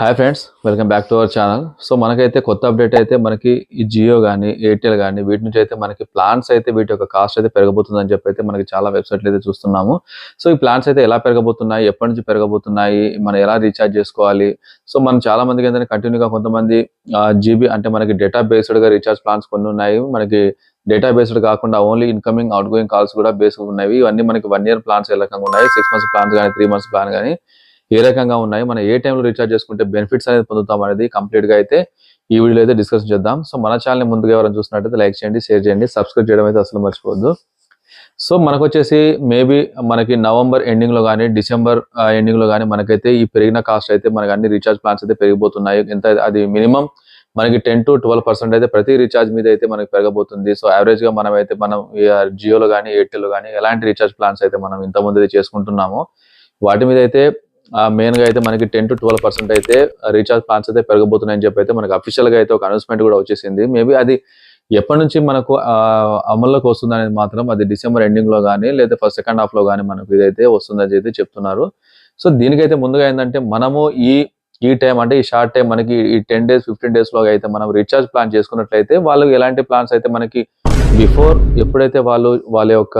Hi friends welcome back to our channel so మనకైతే కొత్త update అయితే మనకి ఈ జియో కానీ ఎయిర్టెల్ కానీ వీటి నుంచి అయితే మనకి ప్లాన్స్ అయితే వీటి యొక్క కాస్ట్ అయితే పెరగబోతుందని చెప్పి అయితే మనకి చాలా వెబ్సైట్లు అయితే చూస్తున్నాము. సో ఈ ప్లాన్స్ అయితే ఎలా పెరగబోతున్నాయి ఎప్పటి నుంచి పెరగబోతున్నాయి మనం ఎలా రీఛార్జ్ చేసుకోవాలి? సో మనం చాలా మందికి ఏంటంటే కంటిన్యూగా కొంతమంది జీబీ అంటే మనకి డేటా బేస్డ్గా రీఛార్జ్ ప్లాన్స్ కొన్ని ఉన్నాయి. మనకి డేటా బేస్డ్ కాకుండా only incoming outgoing calls కూడా బేస్డ్ ఉన్నాయి ఇవన్నీ మనకి వన్ ఇయర్ ప్లాన్స్ ఏ రకంగా ఉన్నాయి. సిక్స్ మంత్స్ ప్లాన్స్ కానీ త్రీ మంత్స్ ప్లాన్ కానీ ఏ రకంగా ఉన్నాయి మనం ఏ టైంలో రీఛార్జ్ చేసుకుంటే బెనిఫిట్స్ అనేది పొందుతాం అనేది కంప్లీట్గా అయితే ఈ వీడియోలో అయితే డిస్కస్ చేద్దాం. సో మన ఛానల్ ముందుగా ఎవరైనా చూసినట్టయితే లైక్ చేయండి షేర్ చేయండి సబ్స్క్రైబ్ చేయడం అయితే అసలు మర్చిపోవద్దు. సో మనకు వచ్చేసి మేబీ మనకి నవంబర్ ఎండింగ్లో కానీ డిసెంబర్ ఎండింగ్లో కానీ మనకైతే ఈ పెరిగిన కాస్ట్ అయితే మనకి అన్ని రీఛార్జ్ ప్లాన్స్ అయితే పెరిగిపోతున్నాయి. ఎంత అది మినిమం మనకి టెన్ టు ట్వెల్వ్ పర్సెంట్ అయితే ప్రతి రీఛార్జ్ మీద అయితే మనకి పెరగబోతుంది. సో యావరేజ్గా మనం అయితే మనం జియోలో కానీ ఎయిర్టెల్ కానీ ఎలాంటి రీఛార్జ్ ప్లాన్స్ అయితే మనం ఇంత ముందు అయితే చేసుకుంటున్నామో వాటి మీద అయితే మెయిన్గా అయితే మనకి టెన్ టు ట్వెల్వ్ పర్సెంట్ అయితే రీఛార్జ్ ప్లాన్స్ అయితే పెరగబోతున్నాయని చెప్పి అయితే మనకి అఫీషియల్గా అయితే ఒక అనౌన్స్మెంట్ కూడా వచ్చేసింది. మేబీ అది ఎప్పటి నుంచి మనకు అమల్లోకి వస్తుంది అనేది మాత్రం అది డిసెంబర్ ఎండింగ్లో కానీ లేదా ఫస్ట్ సెకండ్ హాఫ్లో కానీ మనకు ఇదైతే వస్తుందని అయితే చెప్తున్నారు. సో దీనికైతే ముందుగా ఏంటంటే మనము ఈ ఈ టైం అంటే ఈ షార్ట్ టైం మనకి ఈ టెన్ డేస్ ఫిఫ్టీన్ డేస్లో అయితే మనం రీఛార్జ్ ప్లాన్ చేసుకున్నట్లయితే వాళ్ళకి ఎలాంటి ప్లాన్స్ అయితే మనకి బిఫోర్ ఎప్పుడైతే వాళ్ళు వాళ్ళ యొక్క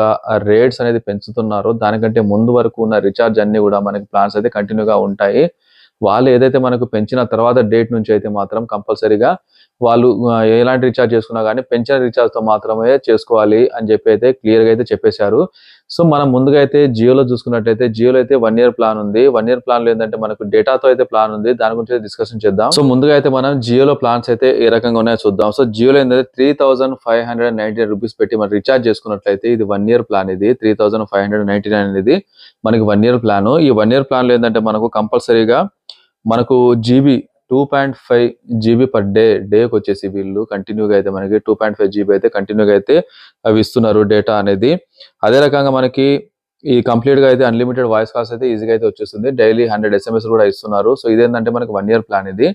రేట్స్ అనేది పెంచుతున్నారో దానికంటే ముందు వరకు ఉన్న రీఛార్జ్ అన్ని కూడా మనకి ప్లాన్స్ అయితే కంటిన్యూగా ఉంటాయి. వాళ్ళు ఏదైతే మనకు పెంచిన తర్వాత డేట్ నుంచి అయితే మాత్రం కంపల్సరీగా వాళ్ళు ఎలాంటి రీఛార్జ్ చేసుకున్నా కానీ పెంచిన రీఛార్జ్తో మాత్రమే చేసుకోవాలి అని చెప్పి అయితే క్లియర్గా అయితే చెప్పేశారు. సో మనం ముందుగా అయితే జియోలో చూసుకున్నట్టయితే జియోలో అయితే వన్ ఇయర్ ప్లాన్ ఉంది. వన్ ఇయర్ ప్లాన్లో ఏంటంటే మనకు డేటాతో అయితే ప్లాన్ ఉంది. దాని గురించి డిస్కషన్ చేద్దాం. సో ముందుగా అయితే మనం జియోలో ప్లాన్స్ అయితే ఏ రకంగా ఉన్నాయో చూద్దాం. సో జియోలో ఏంటంటే three thousand five hundred ninety rupees పెట్టి మనం రీఛార్జ్ చేసుకున్నట్లయితే ఇది వన్ ఇయర్ ప్లాన్ ఇది. Three thousand five hundred ninety nine అనేది మనకి వన్ ఇయర్ ప్లాన్ ఈ వన్ ఇయర్ ప్లాన్లో ఏంటంటే మనకు కంపల్సరీగా మనకు GB two point five GB per day డేకి వచ్చేసి వీళ్ళు కంటిన్యూగా అయితే మనకి టూ పాయింట్ ఫైవ్ జీబీ అయితే కంటిన్యూగా అయితే అవి ఇస్తున్నారు డేటా అనేది. అదే రకంగా మనకి ఈ కంప్లీట్గా అయితే అన్లిమిటెడ్ వాయిస్ కాల్స్ అయితే ఈజీగా అయితే వచ్చేస్తుంది. డైలీ హండ్రెడ్ ఎస్ఎంఎస్ కూడా ఇస్తున్నారు. సో ఇదేంటంటే మనకి వన్ ఇయర్ ప్లాన్ ఇది.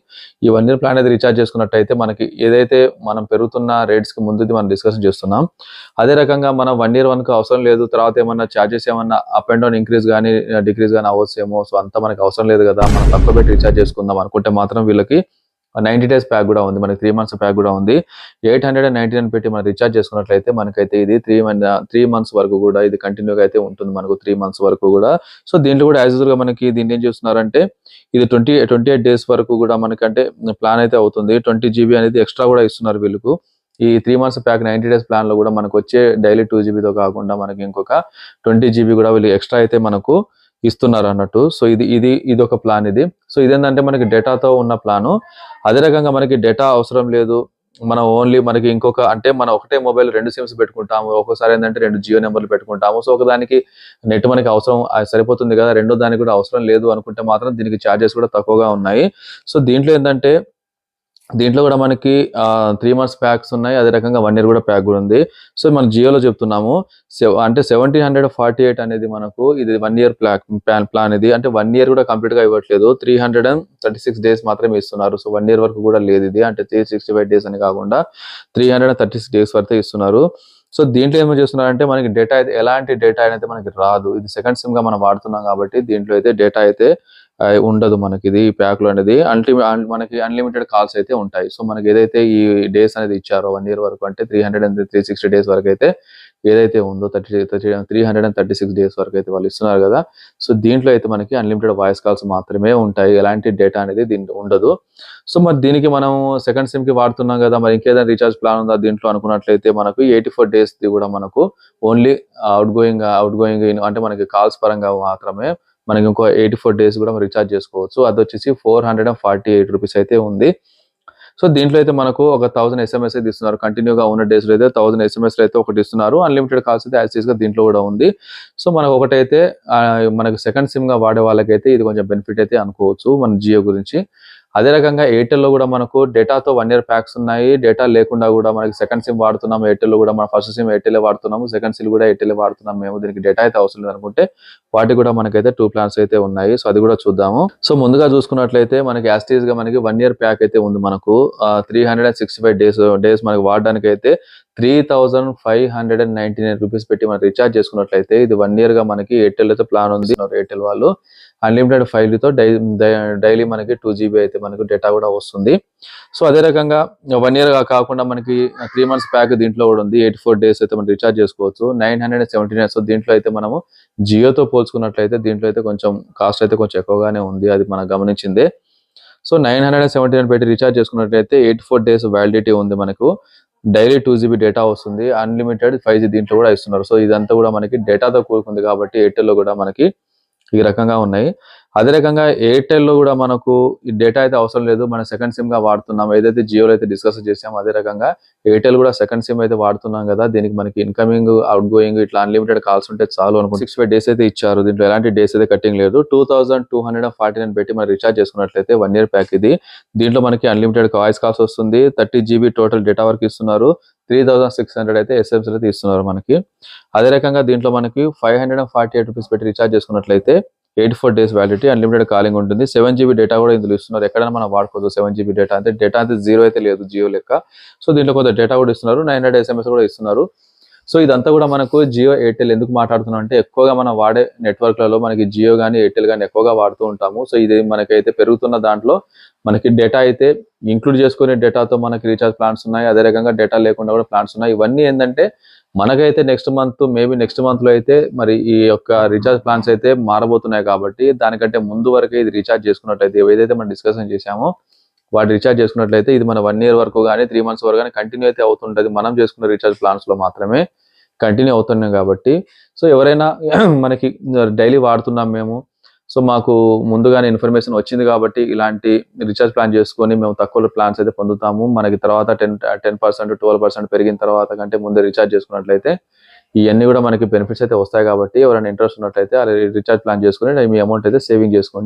ఈ వన్ ఇయర్ ప్లాన్ అయితే రీఛార్జ్ చేసుకున్నట్టయితే మనకి ఏదైతే మనం పెరుగుతున్న రేట్స్కి ముందు మనం డిస్కషన్ చేస్తున్నాం. అదే రకంగా మనం వన్ ఇయర్ వన్ అవసరం లేదు. తర్వాత ఏమన్నా చార్జెస్ ఏమన్నా అప్ అండ్ డౌన్ ఇంక్రీజ్ కానీ డిక్రీజ్ కానీ అవ్వచ్చేమో. సో అంతా మనకి అవసరం లేదు కదా. మనం తక్కువ పెట్టి రీఛార్జ్ చేసుకుందాం అనుకుంటే మాత్రం వీళ్ళకి నైన్టీ డేస్ ప్యాక్ కూడా ఉంది. మనకి త్రీ మంత్స్ ప్యాక్ కూడా ఉంది. Eight hundred and ninety nine పెట్టి మనం రీఛార్జ్ చేసుకున్నట్లయితే మనకైతే ఇది త్రీ త్రీ మంత్స్ వరకు కూడా ఇది కంటిన్యూగా అయితే ఉంటుంది మనకు త్రీ మంత్స్ వరకు కూడా. సో దీంట్లో కూడా యాజ్ యూజువల్గా మనకి దీన్ని ఏం చేస్తున్నారంటే ఇది ట్వంటీ ట్వంటీ ఎయిట్ డేస్ వరకు కూడా మనకంటే ప్లాన్ అయితే అవుతుంది. ట్వంటీ జీబీ అనేది ఎక్స్ట్రా కూడా ఇస్తున్నారు వీళ్ళకు. ఈ three months pack ninety days ప్లాన్లో కూడా మనకు వచ్చే డైలీ టూ జీబీతో కాకుండా మనకి ఇంకొక ట్వంటీ జీబీ కూడా వీళ్ళు ఎక్స్ట్రా అయితే మనకు ఇస్తున్నారు అన్నట్టు. సో ఇది ఇది ఇది ఒక ప్లాన్ ఇది. సో ఇదేంటంటే మనకి డేటాతో ఉన్న ప్లాను అదే రకంగా మనకి డేటా అవసరం లేదు. మనం ఓన్లీ మనకి ఇంకొక అంటే మనం ఒకటే మొబైల్ రెండు సిమ్స్ పెట్టుకుంటాము. ఒక్కోసారి ఏంటంటే రెండు జియో నెంబర్లు పెట్టుకుంటాము. సో ఒకదానికి నెట్ మనకి అవసరం సరిపోతుంది కదా. రెండో దానికి కూడా అవసరం లేదు అనుకుంటే మాత్రం దీనికి ఛార్జెస్ కూడా తక్కువగా ఉన్నాయి. సో దీంట్లో ఏంటంటే దీంట్లో కూడా మనకి త్రీ మంత్స్ ప్యాక్స్ ఉన్నాయి. అదే రకంగా వన్ ఇయర్ కూడా ప్యాక్ కూడా ఉంది. సో మనం జియోలో చెప్తున్నాము అంటే సెవెంటీన్ హండ్రెడ్ ఫార్టీ ఎయిట్ అనేది మనకు ఇది వన్ ఇయర్ ప్లాన్ ప్లాన్ ఇది. అంటే వన్ ఇయర్ కూడా కంప్లీట్గా ఇవ్వట్లేదు. Three hundred and thirty six days మాత్రమే ఇస్తున్నారు. సో వన్ ఇయర్ వరకు కూడా లేదు ఇది. అంటే త్రీ సిక్స్టీ ఫైవ్ డేస్ అని కాకుండా three hundred and thirty six days వరకు ఇస్తున్నారు. సో దీంట్లో ఏమో చేస్తున్నారంటే మనకి డేటా అయితే ఎలాంటి డేటా అయితే మనకి రాదు. ఇది సెకండ్ సిమ్గా మనం వాడుతున్నాం కాబట్టి దీంట్లో అయితే డేటా అయితే ఉండదు మనకి. ఇది ప్యాక్లో అనేది అల్టిమే మనకి అన్లిమిటెడ్ కాల్స్ అయితే ఉంటాయి. సో మనకి ఏదైతే ఈ డేస్ అనేది ఇచ్చారో వన్ ఇయర్ వరకు అంటే three hundred and three sixty days వరకు అయితే ఏదైతే ఉందో thirty three hundred and thirty six days వరకు అయితే వాళ్ళు ఇస్తున్నారు కదా. సో దీంట్లో అయితే మనకి అన్లిమిటెడ్ వాయిస్ కాల్స్ మాత్రమే ఉంటాయి. ఎలాంటి డేటా అనేది దీంట్లో ఉండదు. సో మరి దీనికి మనం సెకండ్ సిమ్కి వాడుతున్నాం కదా. మరి ఇంకేదైనా రీఛార్జ్ ప్లాన్ ఉందా దీంట్లో అనుకున్నట్లయితే మనకు ఎయిటీ ఫోర్ డేస్ ది కూడా మనకు only outgoing outgoing అంటే మనకి కాల్స్ పరంగా మాత్రమే మనకి ఇంకో ఎయిటీ ఫోర్ డేస్ కూడా రీఛార్జ్ చేసుకోవచ్చు. అది వచ్చేసి four hundred and forty eight rupees అయితే ఉంది. సో దీంట్లో అయితే మనకు ఒక థౌసండ్ ఎస్ఎంఎస్ అయితే ఇస్తున్నారు. కంటిన్యూగా ఉన్న డేస్లో అయితే థౌసండ్ ఎస్ఎంఎస్ అయితే ఒకటి ఇస్తున్నారు. అన్లిమిటెడ్ కాల్స్ అయితే యాజ్గా దీంట్లో కూడా ఉంది. సో మనకు ఒకటైతే మనకు సెకండ్ సిమ్గా వాడే వాళ్ళకైతే ఇది కొంచెం బెనిఫిట్ అయితే అనుకోవచ్చు మన జియో గురించి. అదే రకంగా ఎయిర్టెల్లో కూడా మనకు డేటాతో వన్ ఇయర్ ప్యాక్స్ ఉన్నాయి. డేటా లేకుండా కూడా మనకి సెకండ్ సిమ్ వాడుతున్నాం. ఎయిర్టెల్లో కూడా మన ఫస్ట్ సిమ్ ఎయిర్టెల్ వాడుతున్నాము. సెకండ్ సిమ్ కూడా ఎయిర్టెల్ వాడుతున్నాం. మేము దీనికి డేటా అయితే అవసరం లేదనుకుంటే అనుకుంటే వాటికి కూడా మనకైతే టూ ప్లాన్స్ అయితే ఉన్నాయి. సో అది కూడా చూద్దాము. సో ముందుగా చూసుకున్నట్లయితే మనకి యాస్టీస్గా మనకి వన్ ఇయర్ ప్యాక్ అయితే ఉంది మనకు. Three hundred and sixty five days days మనకి వాడడానికి అయితే three thousand five hundred and ninety nine rupees పెట్టి మనం రీఛార్జ్ చేసుకున్నట్లయితే ఇది వన్ ఇయర్గా మనకి ఎయిర్టెల్ అయితే ప్లాన్ ఉంది. ఎయిర్టెల్ వాళ్ళు అన్లిమిటెడ్ ఫైల్తో డై డైలీ మనకి టూ జీబీ అయితే మనకు డేటా కూడా వస్తుంది. సో అదే రకంగా వన్ ఇయర్ కాకుండా మనకి త్రీ మంత్స్ ప్యాక్ దీంట్లో కూడా ఉంది. ఎయిటీ ఫోర్ డేస్ అయితే మనం రీఛార్జ్ చేసుకోవచ్చు. Nine hundred seventy nine so దీంట్లో అయితే మనము జియోతో పోల్చుకున్నట్లయితే దీంట్లో అయితే కొంచెం కాస్ట్ అయితే కొంచెం ఎక్కువగానే ఉంది. అది మనం గమనించిందే. So nine hundred seventy nine పెట్టి రీఛార్జ్ చేసుకున్నట్లయితే ఎయిట్ ఫోర్ డేస్ వ్యాలిడిటీ ఉంది మనకు. డైలీ టూ జీబీ డేటా వస్తుంది. అన్లిమిటెడ్ ఫైవ్ జీ దీంట్లో కూడా ఇస్తున్నారు. సో ఇదంతా కూడా మనకి డేటాతో కూడుకుంది కాబట్టి ఎయిర్టెల్లో కూడా మనకి ఈ రకంగా ఉన్నాయి. అదే రకంగా ఎయిర్టెల్లో కూడా మనకు ఈ డేటా అయితే అవసరం లేదు. మనం సెకండ్ సిమ్గా వాడుతున్నాం. ఏదైతే జియోలో అయితే డిస్కస్ చేసాం అదే రకంగా ఎయిర్టెల్ కూడా సెకండ్ సిమ్ అయితే వాడుతున్నాం కదా. దీనికి మనకి ఇన్కమింగ్ అవుట్ గోయింగ్ ఇట్లా అన్లిమిటెడ్ కాల్స్ ఉంటే చాలు అనుకుంటే సిక్స్ ఫైవ్ డేస్ అయితే ఇచ్చారు. దీంట్లో ఎలాంటి డేస్ అయితే కట్టింగ్ లేదు. Two thousand two hundred forty nine పెట్టి మనం రీఛార్జ్ చేసుకున్నట్లయితే వన్ ఇయర్ ప్యాక్ ఇది. దీంట్లో మనకి అన్లిమిటెడ్ వాయిస్ కాల్స్ వస్తుంది. థర్టీ జీబీ టోటల్ డేటా వరకు ఇస్తున్నారు. త్రీ థౌసండ్ సిక్స్ హండ్రెడ్ అయితే ఎస్ఎంఎస్ అయితే ఇస్తున్నారు మనకి. అదే రకంగా దీంట్లో మనకి five hundred and forty eight rupees పెట్టి రీఛార్జ్ చేసుకున్నట్లయితే eight four days validity unlimited calling ఉంటుంది సెవెన్ జీబీ డేటా కూడా ఇందులో ఇస్తున్నారు. ఎక్కడైనా మనం వాడుకోవచ్చు సెవెన్ జీబీ డేటా అంటే డేటా అయితే జీరో అయితే లేదు జియో లెక్క. సో దీంట్లో కొంత డేటా కూడా ఇస్తున్నారు. నైన్ హండ్రెడ్ ఎస్ఎంఎస్ కూడా ఇస్తున్నారు. సో ఇదంతా కూడా మనకు జియో ఎయిర్టెల్ ఎందుకు మాట్లాడుతున్నాం అంటే ఎక్కువగా మనం వాడే నెట్వర్క్లలో మనకి జియో కానీ ఎయిర్టెల్ కానీ ఎక్కువగా వాడుతూ ఉంటాము. సో ఇది మనకైతే పెరుగుతున్న దాంట్లో మనకి డేటా అయితే ఇంక్లూడ్ చేసుకునే డేటాతో మనకి రీఛార్జ్ ప్లాన్స్ ఉన్నాయి. అదే రకంగా డేటా లేకుండా కూడా ప్లాన్స్ ఉన్నాయి. ఇవన్నీ ఏంటంటే మనకైతే నెక్స్ట్ మంత్ మేబీ నెక్స్ట్ మంత్లో అయితే మరి ఈ యొక్క రీఛార్జ్ ప్లాన్స్ అయితే మారబోతున్నాయి కాబట్టి దానికంటే ముందు వరకే ఇది రీఛార్జ్ చేసుకున్నట్లయితే ఏదైతే మనం డిస్కషన్ చేశామో వాటి రీఛార్జ్ చేసుకున్నట్లయితే ఇది మన వన్ ఇయర్ వరకు కానీ త్రీ మంత్స్ వరకు కానీ కంటిన్యూ అయితే అవుతుంటుంది. మనం చేసుకున్న రీఛార్జ్ ప్లాన్స్లో మాత్రమే కంటిన్యూ అవుతున్నాం కాబట్టి. సో ఎవరైనా మనకి డైలీ వాడుతున్నాం మేము. సో మాకు ముందుగానే ఇన్ఫర్మేషన్ వచ్చింది కాబట్టి ఇలాంటి రీఛార్జ్ ప్లాన్ చేసుకొని మేము తక్కువ ప్లాన్స్ అయితే పొందుతాము. మనకి తర్వాత ten ten percent twelve percent పెరిగిన తర్వాత కంటే ముందే రీఛార్జ్ చేసుకున్నట్లయితే ఇవన్నీ కూడా మనకి బెనిఫిట్స్ అయితే వస్తాయి కాబట్టి ఎవరైనా ఇంట్రెస్ట్ ఉన్నట్లయితే అలా రీఛార్జ్ ప్లాన్ చేసుకుని మీ అమౌంట్ అయితే సేవింగ్ చేసుకోండి.